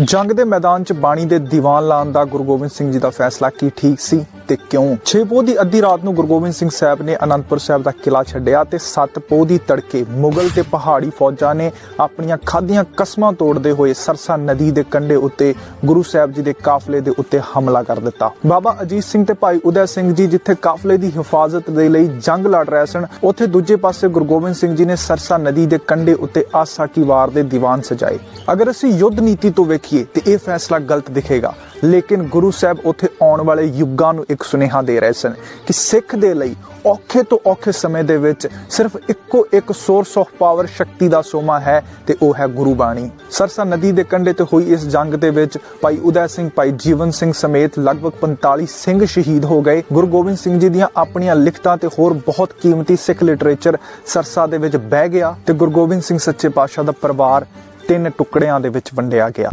ਜੰਗ ਦੇ ਮੈਦਾਨ 'ਚ ਬਾਣੀ ਦੇ ਦੀਵਾਨ ਲਾਉਣ ਦਾ ਗੁਰੂ ਗੋਬਿੰਦ ਸਿੰਘ ਜੀ ਦਾ ਫੈਸਲਾ ਕੀ ਠੀਕ ਸੀ ਤੇ ਕਿਉਂ? 6 ਪੋਹ ਦੀ ਅੱਧੀ ਰਾਤ ਨੂੰ ਗੁਰੂ ਗੋਬਿੰਦ ਸਿੰਘ ਸਾਹਿਬ ਨੇ ਅਨੰਦਪੁਰ ਸਾਹਿਬ ਦਾ ਕਿਲਾ ਛੱਡਿਆ ਤੇ 7 ਪੋਹ ਦੀ ਤੜਕੇ ਮੁਗਲ ਤੇ ਪਹਾੜੀ ਫੌਜਾਂ ਨੇ ਆਪਣੀਆਂ ਖਾਦੀਆਂ ਕਸਮਾਂ ਤੋੜਦੇ ਹੋਏ ਸਰਸਾ ਨਦੀ ਦੇ ਕੰਢੇ ਉੱਤੇ ਗੁਰੂ ਸਾਹਿਬ ਜੀ ਦੇ ਕਾਫਲੇ ਦੇ ਉੱਤੇ ਹਮਲਾ ਕਰ ਦਿੱਤਾ। ਬਾਬਾ ਅਜੀਤ ਸਿੰਘ ਤੇ ਭਾਈ ਉਦੈ ਸਿੰਘ ਜੀ ਜਿੱਥੇ ਕਾਫਲੇ ਦੀ ਹਿਫਾਜ਼ਤ ਦੇ ਲਈ ਜੰਗ ਲੜ ਰਹੇ ਸਨ, ਉੱਥੇ ਦੂਜੇ ਪਾਸੇ ਗੁਰੂ ਗੋਬਿੰਦ ਸਿੰਘ ਜੀ ਨੇ ਸਰਸਾ ਨਦੀ ਦੇ ਕੰਢੇ ਉੱਤੇ ਆਸਾ ਕੀ ਵਾਰ ਦੇ ਦੀਵਾਨ ਸਜਾਏ। ਅਗਰ ਅਸੀਂ ਯੁੱਧ ਨੀਤੀ ਤੋਂ ਵੇਖੀਏ ਤੇ ਇਹ ਫੈਸਲਾ ਗਲਤ ਦਿਖੇਗਾ। ਲੇਕਿਨ ਗੁਰੂ ਸਾਹਿਬ ਉੱਥੇ ਆਉਣ ਵਾਲੇ ਯੁੱਗਾਂ ਨੂੰ ਇੱਕ ਸੁਨੇਹਾ ਦੇ ਰਹੇ ਸਨ ਕਿ ਸਿੱਖ ਦੇ ਲਈ ਔਖੇ ਤੋਂ ਔਖੇ ਸਮੇਂ ਦੇ ਵਿੱਚ ਸਿਰਫ ਇੱਕੋ ਇੱਕ ਸੋਰਸ ਆਫ ਪਾਵਰ ਸ਼ਕਤੀ ਦਾ ਸੋਮਾ ਹੈ ਤੇ ਉਹ ਹੈ ਗੁਰੂ ਬਾਣੀ। ਸਰਸਾ ਨਦੀ ਦੇ ਕੰਢੇ ਤੇ ਹੋਈ ਇਸ ਜੰਗ ਦੇ ਵਿੱਚ ਭਾਈ ਉਦੈ ਸਿੰਘ, ਭਾਈ ਜੀਵਨ ਸਿੰਘ ਸਮੇਤ ਲਗਭਗ 45 ਸਿੰਘ ਸ਼ਹੀਦ ਹੋ ਗਏ। ਗੁਰੂ ਗੋਬਿੰਦ ਸਿੰਘ ਜੀ ਦੀਆਂ ਆਪਣੀਆਂ ਲਿਖਤਾਂ ਤੇ ਹੋਰ ਬਹੁਤ ਕੀਮਤੀ ਸਿੱਖ ਲਿਟਰੇਚਰ ਸਰਸਾ ਦੇ ਵਿੱਚ ਬਹਿ ਗਿਆ ਤੇ ਗੁਰੂ ਗੋਬਿੰਦ ਸਿੰਘ ਸੱਚੇ ਪਾਤਸ਼ਾਹ ਦਾ ਪਰਿਵਾਰ ਤਿੰਨ ਟੁਕੜਿਆਂ ਦੇ ਵਿੱਚ ਵੰਡਿਆ ਗਿਆ।